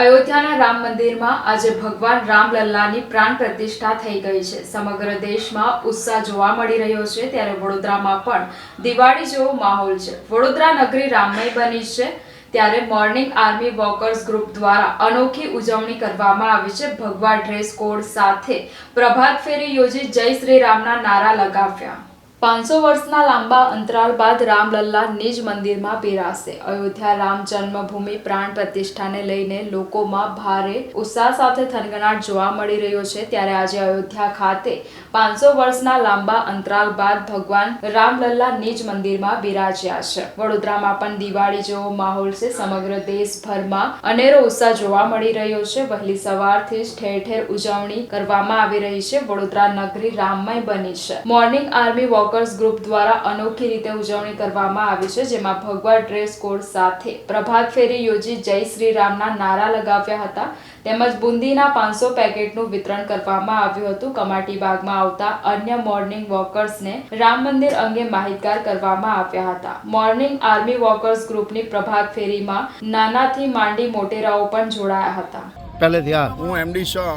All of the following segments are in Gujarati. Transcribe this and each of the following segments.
અયોધ્યાના રામ મંદિરમાં આજે ભગવાન રામલલ્લાની પ્રાણ પ્રતિષ્ઠા થઈ ગઈ છે. સમગ્ર દેશમાં ઉત્સાહ જોવા મળી રહ્યો છે, ત્યારે વડોદરામાં પણ દિવાળી જેવો માહોલ છે. વડોદરા નગરી રામમય બની છે, ત્યારે મોર્નિંગ આર્મી વોકર્સ ગ્રુપ દ્વારા અનોખી ઉજવણી કરવામાં આવી છે. ભગવા ડ્રેસ કોડ સાથે પ્રભાત ફેરી યોજી જય શ્રી રામના નારા લગાવ્યા. પાંચસો વર્ષના લાંબા અંતરાલ બાદ રામલલ્લા નિજ મંદિરમાં બિરાશે અયોધ્યા રામ જન્મભૂમિ પ્રાણ પ્રતિષ્ઠાને લઈને લોકોમાં ભારે ઉત્સાહ સાથે થનગનાટ જોવા મળી રહ્યો છે. ત્યારે આજે અયોધ્યા ખાતે પાંચસો વર્ષના લાંબા અંતરાલ બાદ ભગવાન રામલલ્લા નિજ મંદિરમાં બિરાજ્યા છે. વડોદરામાં પણ દિવાળી જેવો માહોલ છે. સમગ્ર દેશભરમાં અનેરો ઉત્સાહ જોવા મળી રહ્યો છે. વહેલી સવારથી જ ઠેર ઠેર ઉજવણી કરવામાં આવી રહી છે. વડોદરા નગરી રામમય બની છે. મોર્નિંગ આર્મી વોકર્સ ગ્રુપ દ્વારા અનોખી રીતે ઉજવણી કરવામાં આવી છે જેમાં ભગવા ડ્રેસ કોડ સાથે પ્રભાત ફેરી યોજી જય શ્રી રામના નારા લગાવ્યા હતા. તેમજ બુંદીના પાંચસો પેકેટનું વિતરણ કરવામાં આવ્યું હતું. કમાટી બાગમાં આવતા અન્ય મોર્નિંગ વોકર્સને રામ મંદિર અંગે માહિતગાર કરવામાં આવ્યા હતા. મોર્નિંગ આર્મી વોકર્સ ગ્રુપની પ્રભાત ફેરીમાં નાનાથી માંડી મોટેરાઓ પણ જોડાયા હતા. પહેલેથી હું MD Shah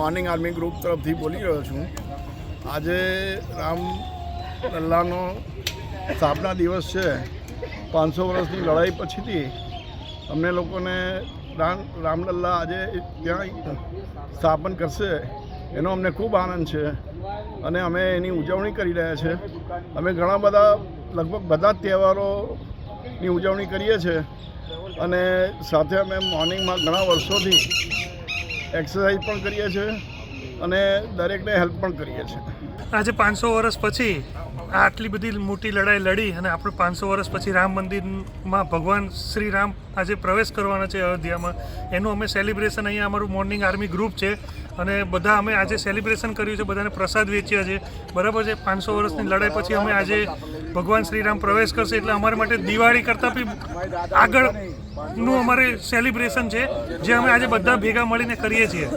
morning army group તરફથી બોલી રહ્યો છું. આજે રામ લલ્લાનો સ્થાપના દિવસ છે. પાંચસો વર્ષની લડાઈ પછીથી અમને લોકોને રામ, રામલલ્લા આજે ત્યાં સ્થાપન કરશે, એનો અમને ખૂબ આનંદ છે. અને અમે એની ઉજવણી કરી રહ્યા છે. અમે ઘણા બધા, લગભગ બધા જ તહેવારોની ઉજવણી કરીએ છીએ અને સાથે અમે મોર્નિંગમાં ઘણા વર્ષોથી એક્સરસાઇઝ પણ કરીએ છીએ અને દરેકને હેલ્પ પણ કરીએ છીએ. આજે પાંચસો વર્ષ પછી આટલી બધી મોટી લડાઈ લડી અને આપણે પાંચસો વર્ષ પછી રામ મંદિરમાં ભગવાન શ્રી રામ આજે પ્રવેશ કરવાના છે અયોધ્યામાં. એનું અમે સેલિબ્રેશન અહીંયા અમારું મોર્નિંગ આર્મી ગ્રુપ છે અને બધા અમે આજે સેલિબ્રેશન કર્યું છે, બધાને પ્રસાદ વેચ્યા છે. બરાબર છે? પાંચસો વર્ષની લડાઈ પછી અમે આજે ભગવાન શ્રી રામ પ્રવેશ કરશે એટલે અમારા માટે દિવાળી કરતાં બી આગળનું અમારે સેલિબ્રેશન છે, જે અમે આજે બધા ભેગા મળીને કરીએ છીએ.